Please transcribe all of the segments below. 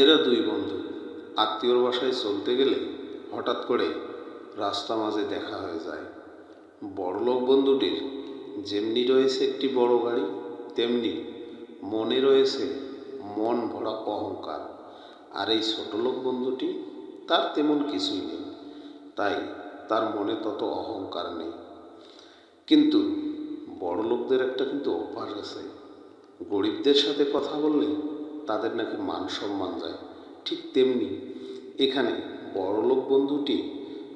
এরা দুই বন্ধু, আত্মীয়র বাসায় চলতে গেলে হঠাৎ করে রাস্তা মাঝে দেখা হয়ে যায়। বড়লোক বন্ধুটির যেমনি রয়েছে একটি বড় গাড়ি, তেমনি মনে রয়েছে মন ভরা অহংকার। আর এই ছোটলোক বন্ধুটি তার তেমন কিছুই নেই, তাই তার মনে তত অহংকার নেই। কিন্তু বড় লোকদের একটা কিন্তু অভ্যাস আছে, গরিবদের সাথে কথা বললে তাদের নাকি মান সম্মান যায়। ঠিক তেমনি এখানে বড়লোক বন্ধুটি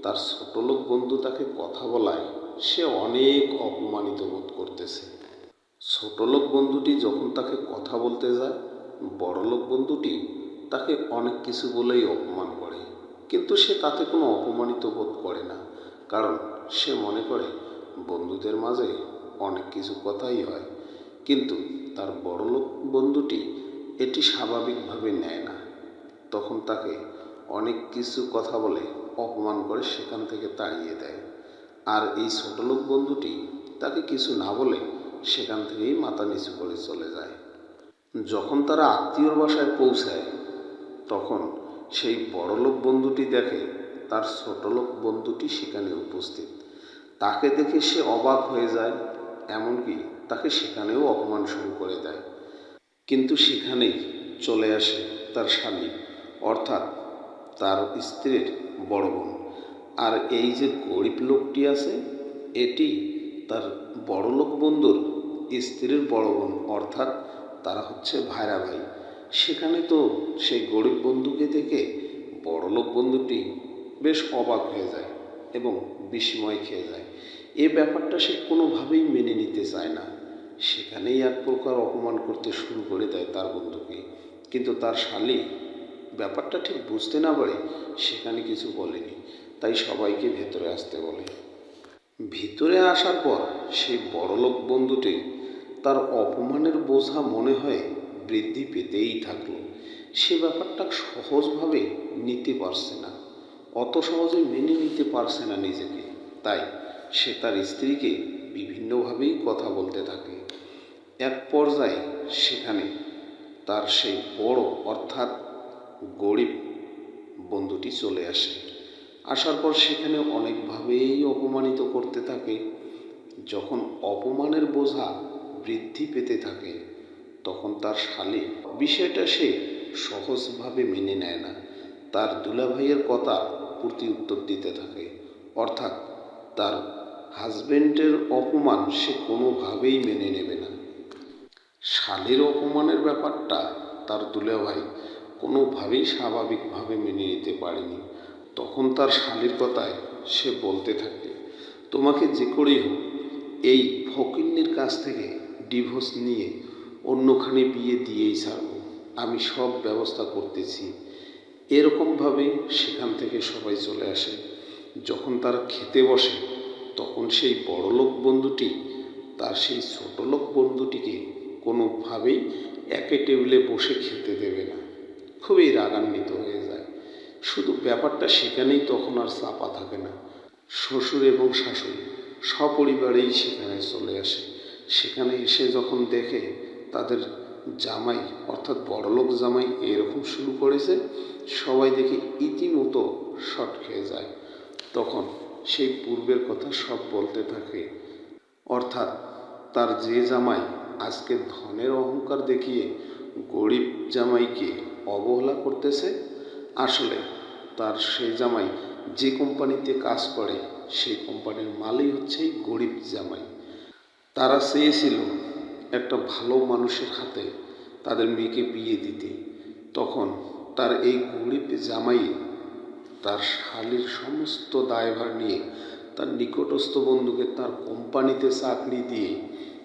তার ছোটলোক বন্ধু তাকে কথা বলায়, সে অনেক অপমানিত বোধ করতেছে। ছোটলোক বন্ধুটি যখন তাকে কথা বলতে যায়, বড়লোক বন্ধুটি তাকে অনেক কিছু বলেই অপমান করে। কিন্তু সে তাতে কোনো অপমানিত বোধ করে না, কারণ সে মনে করে বন্ধুদের মাঝে অনেক কিছু কথাই হয়। কিন্তু তার বড়লোক বন্ধুটি এটি স্বাভাবিকভাবে নেয় না। তখন তাকে অনেক কিছু কথা বলে অপমান করে সেখান থেকে তাড়িয়ে দেয়। আর এই ছোটলোক বন্ধুটি তাকে কিছু না বলে সেখান থেকেই মাথা নিচু করে চলে যায়। যখন তারা আত্মীয়র বাসায় পৌঁছায়, তখন সেই বড়লোক বন্ধুটি দেখে তার ছোটলোক বন্ধুটি সেখানে উপস্থিত। তাকে দেখে সে অবাক হয়ে যায়, এমনকি তাকে সেখানেও অপমান শুরু করে দেয়। কিন্তু সেখানেই চলে আসে তার স্বামী, অর্থাৎ তার স্ত্রীর বড় বোন। আর এই যে গরিব লোকটি আছে, এটি তার বড়লোক বন্ধুর স্ত্রীর বড় বোন, অর্থাৎ তারা হচ্ছে ভাইরা ভাই। সেখানে তো সেই গরিব বন্ধুকে দেখে বড়লোক বন্ধুটি বেশ অবাক হয়ে যায় এবং বিস্ময় খেয়ে যায়। এ ব্যাপারটা সে কোনোভাবেই মেনে নিতে চায় না। সেখানেই এক প্রকার অপমান করতে শুরু করে দেয় তার বন্ধুকে। কিন্তু তার শালি ব্যাপারটা ঠিক বুঝতে না পারে, সেখানে কিছু বলেনি। তাই সবাইকে ভেতরে আসতে বলে। ভিতরে আসার পর সেই বড়লোক বন্ধুটি তার অপমানের বোঝা মনে হয় বৃদ্ধি পেতেই থাকল। সে ব্যাপারটা সহজভাবে নিতে পারছে না। অত সহজে মেনে নিতে পারছে না নিজেকে। তাই সে তার স্ত্রীকে বিভিন্নভাবেই কথা বলতে থাকে। এক পর্যায়ে সেখানে তার সেই বড়, অর্থাৎ গরিব বন্ধুটি চলে আসে। আসার পর সেখানে অনেকভাবেই অপমানিত করতে থাকে। যখন অপমানের বোঝা বৃদ্ধি পেতে থাকে, তখন তার শালি বিষয়টা সে সহজভাবে মেনে নেয় না। তার দুলাভাইয়ের কথা প্রতি উত্তর দিতে থাকে। অর্থাৎ তার হাজবেন্ডের অপমান সে কোনোভাবেই মেনে নেবে না। শালির অপমানের ব্যাপারটা তার দুলাভাই কোনোভাবেই স্বাভাবিকভাবে মেনে নিতে পারেনি। তখন তার শালির কথায় সে বলতে থাকে, তোমাকে যে করেই হোক, এই ফকিন্নির কাছ থেকে ডিভোর্স নিয়ে অন্যখানে বিয়ে দিয়েই ছাড়ব। আমি সব ব্যবস্থা করতেছি। এরকমভাবে সেখান থেকে সবাই চলে আসে। যখন তারা খেতে বসে, তখন সেই বড়লোক বন্ধুটি তার সেই ছোটলোক বন্ধুটিকে কোনোভাবেই একে টেবিলে বসে খেতে দেবে না। খুবই রাগান্বিত হয়ে যায়। শুধু ব্যাপারটা সেখানেই তখন আর চাপা থাকে না। শ্বশুর এবং শাশুড়ি সপরিবারেই সেখানে চলে আসে। সেখানে এসে যখন দেখে তাদের জামাই, অর্থাৎ বড়লোক জামাই এরকম শুরু করেছে, সবাই দেখে ইতিমতো শট খেয়ে যায়। তখন সেই পূর্বের কথা সব বলতে থাকে। অর্থাৎ তার যে জামাই আজকে ধনের অহংকার দেখিয়ে গরিব জামাইকে অবহেলা করতেছে? আসলে তার সেই জামাই যে কোম্পানিতে কাজ করে, সেই কোম্পানির মালই হচ্ছে গরিব জামাই। তারা চেয়েছিল একটা ভালো মানুষের হাতে তাদের মেয়েকে বিয়ে দিতে। তখন তার এই গরিব জামাই তার শালির সমস্ত দায়ভার নিয়ে তার নিকটস্থ বন্ধুকে তার কোম্পানিতে চাকরি দিয়ে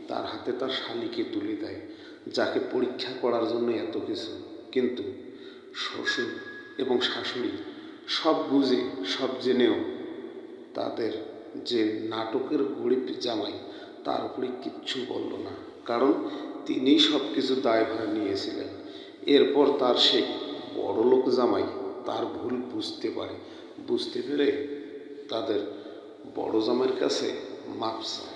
তার হাতে তার শালিকে তুলে দেয়, যাকে পরীক্ষা করার জন্য এত কিছু। কিন্তু শ্বশুর এবং শাশুড়ি সব বুঝে, সব জেনেও তাদের যে নাটকের গরিব জামাই, তার উপরে কিচ্ছু বলল না। কারণ তিনিই সব কিছু দায়ভার নিয়েছিলেন। এরপর তার সেই বড়লোক জামাই তার ভুল বুঝতে পারে। বুঝতে পেরে তাদের বড় জামাইয়ের কাছে মাপ চায়।